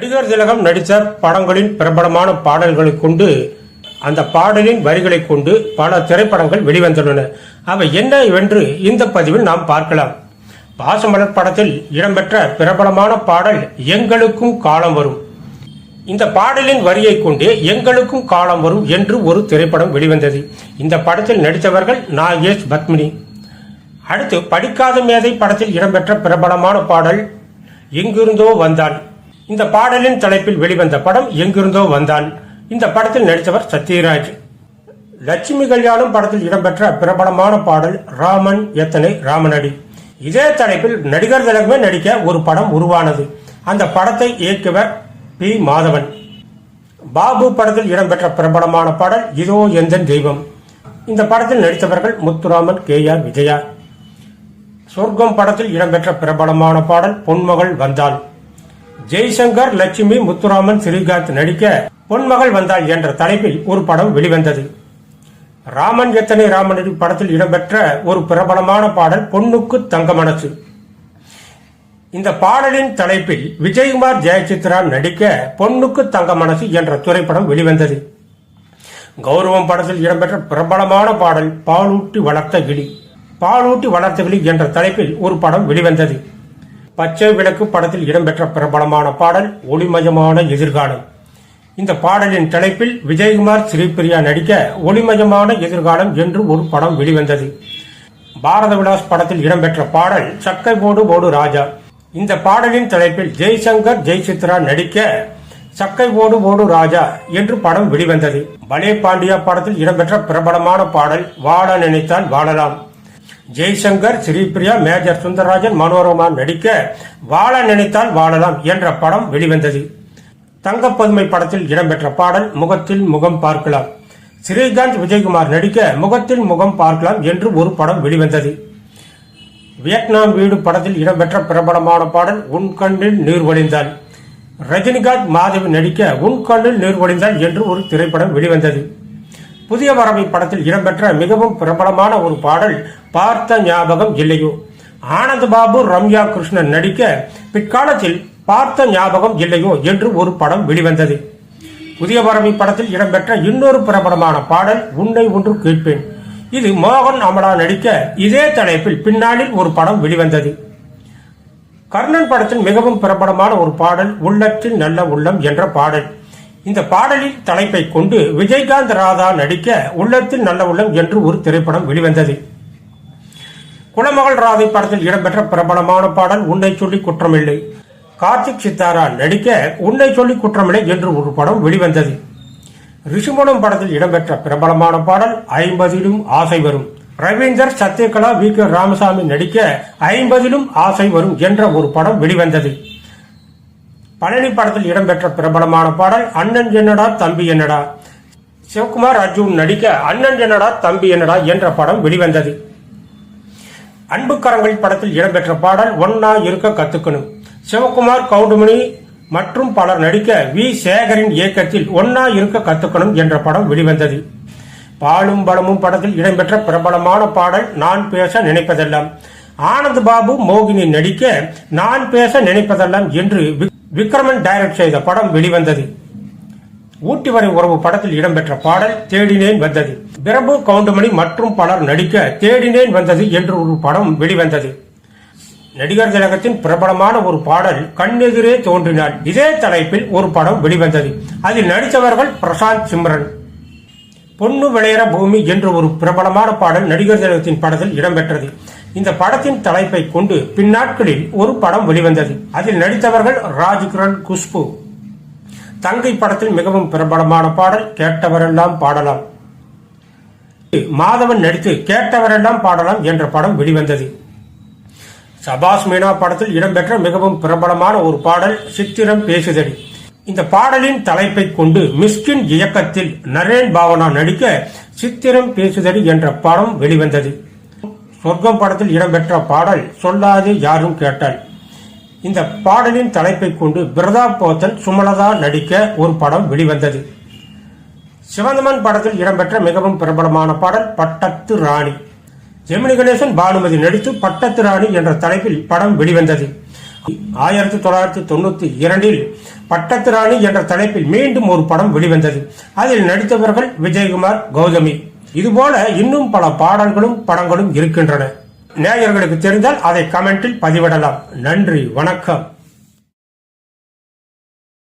நடிகர் திலகம் நடித்த படங்களின் பிரபலமான பாடல்களை கொண்டு அந்த பாடலின் வரிகளை கொண்டு பல திரைப்படங்கள் வெளிவந்துள்ளன. அவை என்னவென்று இந்த பதிவில் நாம் பார்க்கலாம். பாசமலர் படத்தில் இடம்பெற்ற பிரபலமான பாடல் எங்களுக்கும் காலம் வரும். இந்த பாடலின் வரியை கொண்டு எங்களுக்கும் காலம் வரும் என்று ஒரு திரைப்படம் வெளிவந்தது. இந்த படத்தில் நடித்தவர்கள் நாகேஷ் பத்மினி. அடுத்து படிக்காத மேதை படத்தில் இடம்பெற்ற பிரபலமான பாடல் எங்கிருந்தோ வந்தான். இந்த பாடலின் தலைப்பில் வெளிவந்த படம் எங்கிருந்தோ வந்தான். இந்த படத்தில் நடித்தவர் சத்யராஜ். லட்சுமி கல்யாணம் படத்தில் இடம்பெற்ற பிரபலமான பாடல் ராமன் எத்தனை ராமனடி. இதே தலைப்பில் நடிகர் திலகமே நடிக்க ஒரு படம் உருவானது. அந்த படத்தை இயக்குவர் பி. மாதவன். பாபு படத்தில் இடம்பெற்ற பிரபலமான பாடல் இதோ எந்தன் தெய்வம். இந்த படத்தில் நடித்தவர்கள் முத்துராமன் கே. ஆர். விஜயா. சொர்க்கம் படத்தில் இடம்பெற்ற பிரபலமான பாடல் பொன்மகள் வந்தாள். ஜெய்சங்கர் லட்சுமி முத்துராமன் ஸ்ரீகாந்த் நடிக்க பொன்மகள் வந்தாள் என்ற தலைப்பில் ஒரு படம் வெளிவந்தது. ராமன் எத்தனை ராமனடி படத்தில் இடம்பெற்ற ஒரு பிரபலமான பாடல் பொன்னுக்கு தங்க மனசு இந்த பாடலின் தலைப்பில் விஜயகுமார் ஜெயசித்ரா நடிக்க பொன்னுக்கு தங்க மனசு என்ற திரைப்படம் வெளிவந்தது. கௌரவம் படத்தில் இடம்பெற்ற பிரபலமான பாடல் பாலூட்டி வளர்த்த கிளி. பாலூட்டி வளர்த்த கிளி என்ற தலைப்பில் ஒரு படம் வெளிவந்தது. பச்சை விளக்கு படத்தில் இடம்பெற்ற பிரபலமான பாடல் ஒளிமயமான எதிர்காலம். இந்த பாடலின் தலைப்பில் விஜயகுமார் ஸ்ரீபிரியா நடிக்க ஒளிமயமான எதிர்காலம் என்று ஒரு படம் வெளிவந்தது. பாரத விலாஸ் படத்தில் இடம்பெற்ற பாடல் சக்கை போடு போடு ராஜா. இந்த பாடலின் தலைப்பில் ஜெய்சங்கர் ஜெய்சித்ரா நடிக்க சக்கை போடு போடு ராஜா என்று படம் வெளிவந்தது. பலே பாண்டியா படத்தில் இடம்பெற்ற பிரபலமான பாடல் வாழ நினைத்தால் வாழலாம். ஜெய்சங்கர் ஸ்ரீபிரியா மேஜர் சுந்தரராஜன் மனோரமா நடிக்க வாழ நினைத்தால் வாழலாம் என்ற படம் வெளிவந்தது. தங்கப்பதுமை படத்தில் இடம்பெற்ற பாடல் முகத்தில் முகம் பார்க்கலாம். ஸ்ரீகாந்த் விஜயகுமார் நடிக்க முகத்தில் முகம் பார்க்கலாம் என்று ஒரு படம் வெளிவந்தது. வியட்நாம் வீடு படத்தில் இடம்பெற்ற பிரபலமான பாடல் உன் கண்ணில் நீர் வழிந்தாள் ரஜினிகாந்த் மாதவி நடிக்க உன் கண்ணில் நீர் வழிந்தாள் என்று ஒரு திரைப்படம் வெளிவந்தது. புதிய வரவை படத்தில் இடம்பெற்ற மிகவும் பிரபலமான ஒரு பாடல் பார்த்த ஞாபகம் இல்லையோ? ஆனந்த பாபு ரம்யா கிருஷ்ணன் நடிக்க பிற்காலத்தில் பார்த்த ஞாபகம் இல்லையோ என்று ஒரு படம் வெளிவந்தது. புதிய பரமி படத்தில் இடம்பெற்ற இன்னொரு பிரபலமான பாடல் உன்னை ஒன்று கேட்பேன். இது மோகன் அமலா நடிக்க இதே தலைப்பில் பின்னாளில் ஒரு படம் வெளிவந்தது. கர்ணன் படத்தில் மிகவும் பிரபலமான ஒரு பாடல் உள்ளத்தில் நல்ல உள்ளம் என்ற பாடல். இந்த பாடலின் தலைப்பை கொண்டு விஜயகாந்த் ராதா நடிக்க உள்ளத்தில் நல்ல உள்ளம் என்று ஒரு திரைப்படம் வெளிவந்தது. குலமகள் ராதை படத்தில் இடம்பெற்ற பிரபலமான பாடல் உன்னை சொல்லி குற்றமில்லை கார்த்திக் சித்தாரா நடிக்க உன்னை சொல்லி குற்றமில்லை என்று ஒரு படம் வெளிவந்தது. ரிஷிமணம் படத்தில் இடம்பெற்ற பிரபலமான பாடல் ஐம்பதிலும் ஆசை வரும் ரவீந்தர் சத்யகலா வி. கே. ராமசாமி நடிக்க ஐம்பதிலும் ஆசை வரும் என்ற ஒரு படம் வெளிவந்தது. பழனி படத்தில் இடம்பெற்ற பிரபலமான பாடல் அண்ணன் என்னடா தம்பி என்னடா சிவகுமார் அர்ஜுன் நடிக்க அண்ணன் என்னடா தம்பி என்னடா என்ற படம் வெளிவந்தது. அன்புக்கரங்கள் படத்தில் இடம்பெற்ற பாடல் ஒன்னா இருக்க கத்துக்கணும். சிவகுமார் கவுண்டமணி மற்றும் பலர் நடிக்க வி. சேகரின் இயக்கத்தில் ஒன்னா இருக்க கத்துக்கணும் என்ற படம் வெளிவந்தது. பாலும் பலமும் படத்தில் இடம்பெற்ற பிரபலமான பாடல் நான் பேச நினைப்பதெல்லாம். ஆனந்த் பாபு மோகினி நடிக்க நான் பேச நினைப்பதெல்லாம் என்று விக்- விக்ரமன் டைரக்ட் செய்த படம் வெளிவந்தது. ஊட்டி வரை உறவு படத்தில் இடம்பெற்ற பாடல் தேடினேன் வந்தது. பிரபு கவுண்டமணி மற்றும் பலர் நடிக்க தேடினேன் வந்தது என்று ஒரு படம் வெளிவந்தது. நடிகர் திலகத்தின் பிரபலமான ஒரு பாடல் கண்ணெதிரே தோன்றினாள். இதே தலைப்பில் ஒரு படம் வெளிவந்தது. அதில் நடித்தவர்கள் பிரசாந்த் சிம்ரன். பொண்ணு விளையற பூமி என்று ஒரு பிரபலமான பாடல் நடிகர் திலகத்தின் படத்தில் இடம்பெற்றது. இந்த படத்தின் தலைப்பை கொண்டு பின்னாட்களில் ஒரு படம் வெளிவந்தது. அதில் நடித்தவர்கள் ராஜ்கிரண் குஷ்பு. தங்கை படத்தில் மிகவும் பிரபலமான பாடல் கேட்டவரெல்லாம் பாடலாம். மாதவன் நடித்து கேட்டவரெல்லாம் பாடலாம் என்ற படம் வெளிவந்தது. சபாஸ் மீனா படத்தில் இடம்பெற்ற மிகவும் பிரபலமான ஒரு பாடல் சித்திரம் பேசுதடி. இந்த பாடலின் தலைப்பை கொண்டு மிஸ்கின் இயக்கத்தில் நரேன் பாவனா நடிக்க சித்திரம் பேசுதடி என்ற படம் வெளிவந்தது. சொர்க்கம் படத்தில் இடம்பெற்ற பாடல் சொல்லாது யாரும் கேட்டால். இந்த பாடலின் தலைப்பை கொண்டு பிரதாப் போத்தன் சுமலதா நடிக்க ஒரு படம் வெளிவந்தது. சிவந்தமன் படத்தில் இடம்பெற்ற மிகவும் பிரபலமான பாடல் பட்டத்து ராணி. ஜெமினி கணேசன் பானுமதி நடித்து பட்டத்து ராணி என்ற தலைப்பில் படம் வெளிவந்தது. ஆயிரத்தி தொள்ளாயிரத்தி தொண்ணூத்தி இரண்டில் பட்டத்து ராணி என்ற தலைப்பில் மீண்டும் ஒரு படம் வெளிவந்தது. அதில் நடித்தவர்கள் விஜயகுமார் கௌதமி. இதுபோல இன்னும் பல பாடல்களும் படங்களும் இருக்கின்றன. நேயர்களுக்கு தெரிந்தால் அதை கமெண்டில் பதிவிடலாம். நன்றி வணக்கம்.